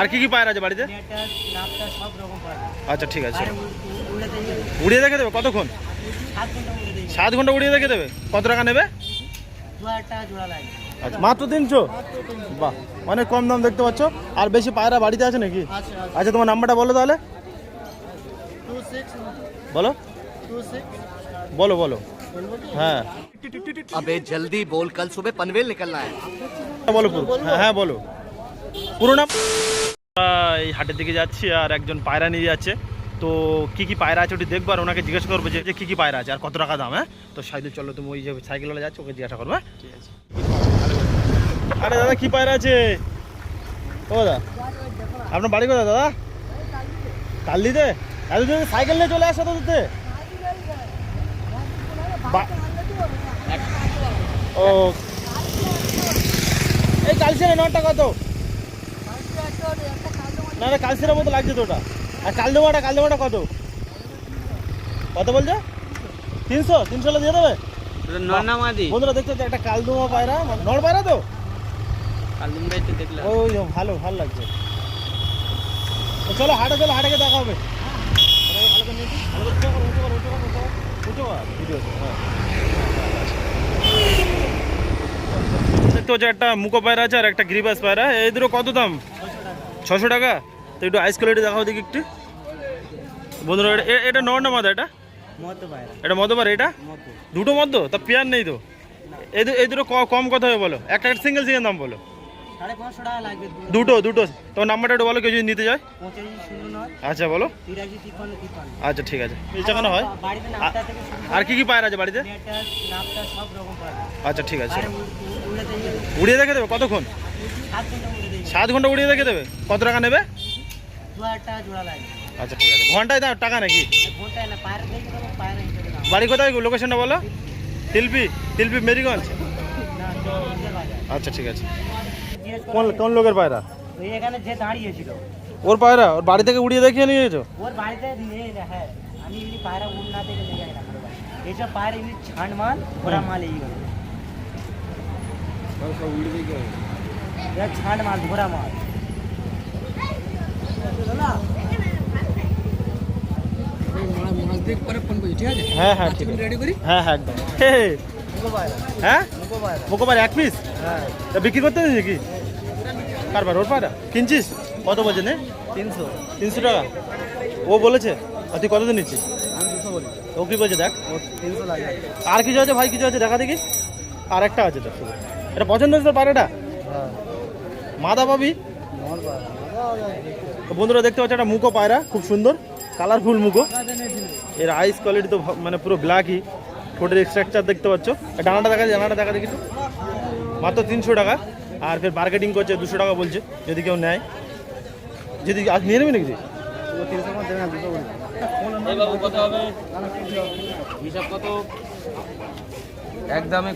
আর কি কি পায়রা আছে বাড়িতে? আচ্ছা ঠিক আছে উড়িয়ে দেখে দেবে? কতক্ষণ? সাত ঘণ্টা উড়িয়ে দেখে দেবে? কত টাকা নেবে? আচ্ছা মাত্র তিনশো? বাহ অনেক কম দাম দেখতে পাচ্ছ। আর বেশি পায়রা বাড়িতে আছে নাকি? আচ্ছা তোমার নাম্বারটা বলো তাহলে। বলো। বলো বলো। হ্যাঁ। আবে জলদি বল কাল সুবে পনভেল নিকলনা হ্যাঁ বলো হ্যাঁ বলো। পুরো নাম? এই হাটের দিকে যাচ্ছি আর একজন পায়রা নিয়ে যাচ্ছে। তো কি কি পায়রা আছে ওটি দেখব আর ওনাকে জিজ্ঞেস করব যে কি কি পায়রা আছে আর কত টাকা দাম হ্যাঁ? তো সাইদুল চলো তুমি ওই যে সাইকেলওয়ালা যাচ্ছে ওকে জিজ্ঞাসা করবে ঠিক আরে দাদা কি পায়রা আছে? ও দাদা আপনার বাড়ি কোথায় দাদা? কাল্লিতে এত যদি সাইকেল নিয়ে চলে আসো তো দিতে বা- ও। এই কালসিরা নটা কত? না না কালসিরার মতো লাগছে তো ওটা আর কালদমাটা কালদমাটা কত? কত বলছে? তিনশো? তিনশো দিয়ে দেবে? নর্নামাদি বন্ধুরা দেখতে একটা কালদমা পায়রা। মানে নড় পায়রা তো? কালুমবাই তো দেখলাম। ওই ভালো ভালো লাগছে। চলো হাটে চলো হাটে দেখা হবে। হ্যাঁ। দেখতে হচ্ছে একটা মুকো পায়রা আছে আর একটা গ্রিবাস পায়রা। এই দুটো কত দাম? ছশো টাকা? তো একটু আইস কোয়ালিটি দেখাও দেখি একটু। বন্ধুরা এটা- এটা নর না মাদা এটা? এটা মদবার এটা? দুটো মদ্য তা? পেয়ার নেই তো? এই দুটো ক- কম কথা হবে বলো। একটা সিঙ্গেল সিঙ্গেল দাম বলো। দুটো। দুটো তোমার নাম্বারটা একটু বলো কেউ যদি নিতে যায় আচ্ছা বলো। আচ্ছা ঠিক আছে। বেচাকেনা হয়। আর কি কি পায়রা আছে বাড়িতে? আচ্ছা ঠিক আছে উড়িয়ে দেখে দেবে কতক্ষণ? সাত ঘণ্টা উড়িয়ে দেখে দেবে? কত টাকা নেবে? আচ্ছা ঠিক আছে। ঘন্টায় দাও টাকা নাকি? বাড়ি কোথায়? লোকেশনটা বলো। তিলপি তিলপি মেরিগঞ্জ? আচ্ছা ঠিক আছে। কোন কোন লোকের পায়রা? ওই এখানে যে দাঁড়িয়েছিল। ওর পায়রা? ওর বাড়ি থেকে উড়িয়ে দেখিয়ে নিয়ে গেছো ওর বাড়িতে নিয়ে হ্যাঁ। আমি এমনি পায়রা উড় না থেকে নিয়ে যাই না এইসব পায়রা এমনি মাল মাল এই ছাঁড মাল ঘোড়া মাল হ্যাঁ হ্যাঁ ঠিক আছে। হ্যাঁ হ্যাঁ একদম। হে, হে। হ্যাঁ? এক পিস হ্যাঁ। তা বিক্রি করতে কি? কারবার ওর কিনছিস? কত বলছে নে? তিনশো। তিনশো টাকা? ও বলেছে? আর তুই কতদিন নিচ্ছিস? আমি দুশো বলি। ও কি বলছে দেখ। ও তিনশো আর কিছু আছে ভাই কিছু আছে? দেখা দেখি। আর একটা আছে তো এটা পছন্দ হয়েছে তোর পায়রাটা হ্যাঁ। মাদা পাবি বন্ধুরা দেখতে পাচ্ছ একটা মুখো পায়রা খুব সুন্দর কালারফুল মুখো। এর আইস কোয়ালিটি তো মানে পুরো ব্ল্যাকই ঠোঁটের স্ট্রাকচার দেখতে পাচ্ছ। ডানাটা দেখা ডানাটা দেখা দেখি। মাত্র তিনশো টাকা। আর ফের মার্কেটিং করছে দুশো টাকা বলছে যদি কেউ নেয়। যদি আজ নিয়ে নেবে নাকি?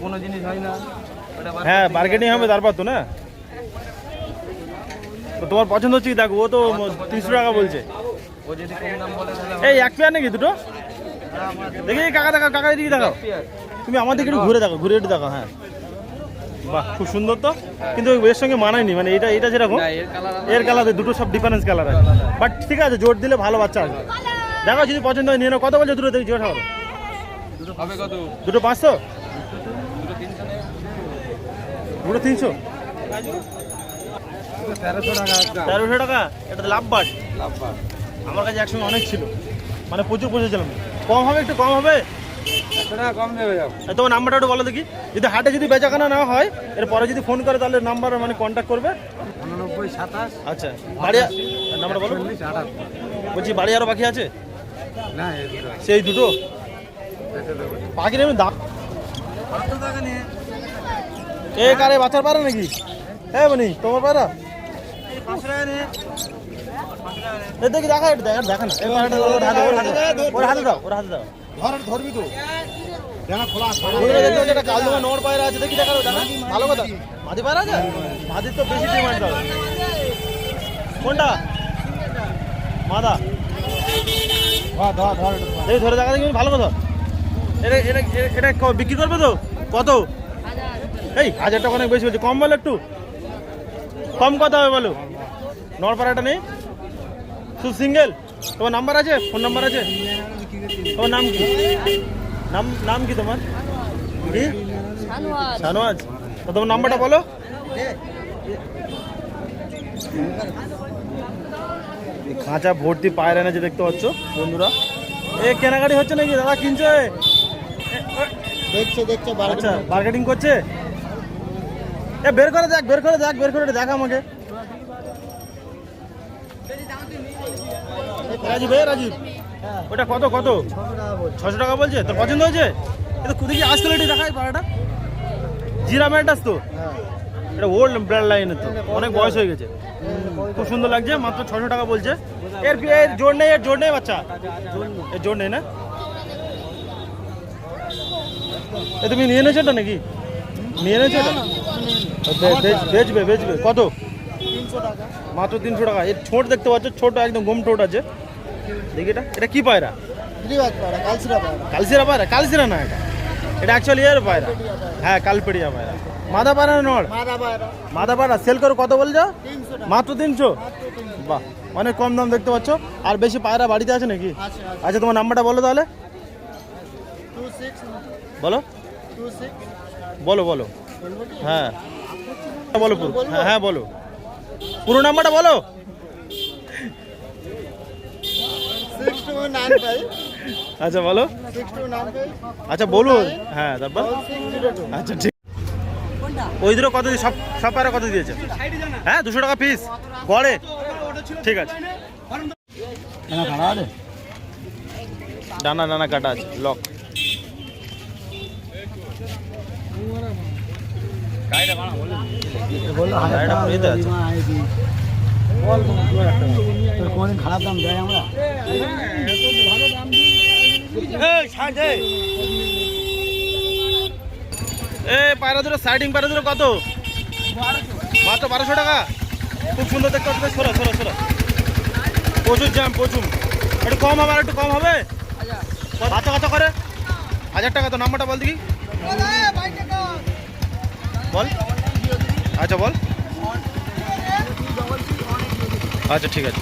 কোনো জিনিস হয় না। হ্যাঁ মার্কেটিং হবে তারপর তো না? তো তোমার পছন্দ হচ্ছে কি? দেখো ও তো তিনশো টাকা বলছে। এই এক পেয়ার নাকি দুটো? দেখি কাকা দেখো কাকা এদিকে দেখো তুমি আমার দিকে একটু ঘুরে দেখো ঘুরে একটু দেখো হ্যাঁ। বাহ খুব সুন্দর তো। কিন্তু এর সঙ্গে মানায়নি মানে এটা এটা যেরকম এর কালার দুটো সব ডিফারেন্স কালার আছে। বাট ঠিক আছে জোর দিলে ভালো বাচ্চা আসবে দেখো যদি পছন্দ হয় নিয়ে নাও। কত বলছো দুটো? দেখি জোর হবে দুটো পাঁচশো? দুটো তিনশো? তেরোশো টাকা এটা তো লাভ বাট লাভ আমার কাছে একসঙ্গে অনেক ছিল। মানে প্রচুর পুষেছিলাম কম হবে একটু কম হবে? তোমার নাম্বারটা একটু বলো দেখি। যদি হাটে যদি বেচাকেনা না হয় এরপরে যদি ফোন করে তাহলে নাম্বার মানে কন্ট্যাক্ট করবে? উননব্বই সাতাশ। আচ্ছা বাড়ি নাম্বার বলো। বলছি বাড়ি আরও বাকি আছে? না সেই দুটো? পাখির এমনি দাম এ কারে বাচ্চার পারে নাকি? হ্যাঁ বনি তোমার এ দেখি, দেখা একটু দেখা দেখা না। ওর হাতে, ওর দাও, ওর হাতে দাও ধর ধরবি তো দেখা খোলা বন্ধুরা দেখতে হচ্ছে একটা পায়রা আছে, দেখি দেখা দেখা। ভালো কথা। মাদি তো বেশি ডিমান্ড হবে কোনটা? মাদা। এই দেখা দেখি, ভালো কথা। এটা এটা এটা বিক্রি করবে তো? কত? এই হাজার টাকা অনেক বেশি বলছে। কম বলো একটু। কম কথা হবে বলো। নড়পাড়াটা নেই শুধু সিঙ্গেল তোমার নাম্বার আছে ফোন নাম্বার আছে তোমার নাম কি নাম নাম কি তোমার কি শানওয়াজ তো তোমার নাম্বারটা বলো এই খাঁচা ভর্তি পায়রা এনেছে দেখতে পাচ্ছ বন্ধুরা এ কেনাকাটি হচ্ছে নাকি দাদা কিনছো এ? দেখছে দেখছে আচ্ছা মার্কেটিং করছে এ বের করে দেখ বের করে দেখ বের করে দেখ আমাকে রাজীব, এ রাজীব। ওটা কত কত? ছশো টাকা বলছে? তোর পছন্দ হয়েছে? এটা খুদি কি আজ কোয়ালিটি দেখায় পাড়াটা? জিরা ম্যান্টাস তো এটা ওল্ড ব্র্যান্ড লাইনের তো। অনেক বয়স হয়ে গেছে। খুব সুন্দর লাগছে, মাত্র ছশো টাকা বলছে। এর এর জোর নেই, এর জোর নেই বাচ্চা? এর জোর নেই না? এ তুমি নিয়ে এনেছো এটা নাকি? নিয়ে এনেছো এটা? বেচবে বেচবে। কত? মাত্র তিনশো টাকা। এর ছোট দেখতে পাচ্ছ ছোট একদম গম ঠোঁট আছে। দেখি এটা। এটা কি পায়রা? কালসিরা পায়রা। কালসিরা না এটা। এটা অ্যাকচুয়ালি এর পায়রা। হ্যাঁ কালপেড়িয়া পায়রা। মাদা পায়রা না নড় মাদা পায়রা। সেল করো কত বল মাত্র তিনশো? বাহ অনেক কম দাম দেখতে পাচ্ছ। আর বেশি পায়রা বাড়িতে আছে নাকি? আচ্ছা তোমার নাম্বারটা বলো তাহলে। বলো। বলো বলো। হ্যাঁ। বলো পুরো। হ্যাঁ হ্যাঁ বলো। পুরো নাম্বারটা বলো। আচ্ছা বলো। আচ্ছা বলুন। হ্যাঁ তারপর? আচ্ছা ঠিক। ওই দুটো কত সব সব পায়রা কত দিয়েছে? হ্যাঁ দুশো টাকা পিস গড়ে ঠিক আছে। ডানা ডানা কাটা আছে। লক। খারাপ দাম দেয় আমরা? এ সাইডিং বারোশো টাকা? খুব সুন্দর সরা প্রচুর জ্যাম, প্রচুর। একটু কম হবে, আর একটু কম হবে? কত করে? হাজার টাকা বল বল। আচ্ছা বল। আচ্ছা ঠিক আছে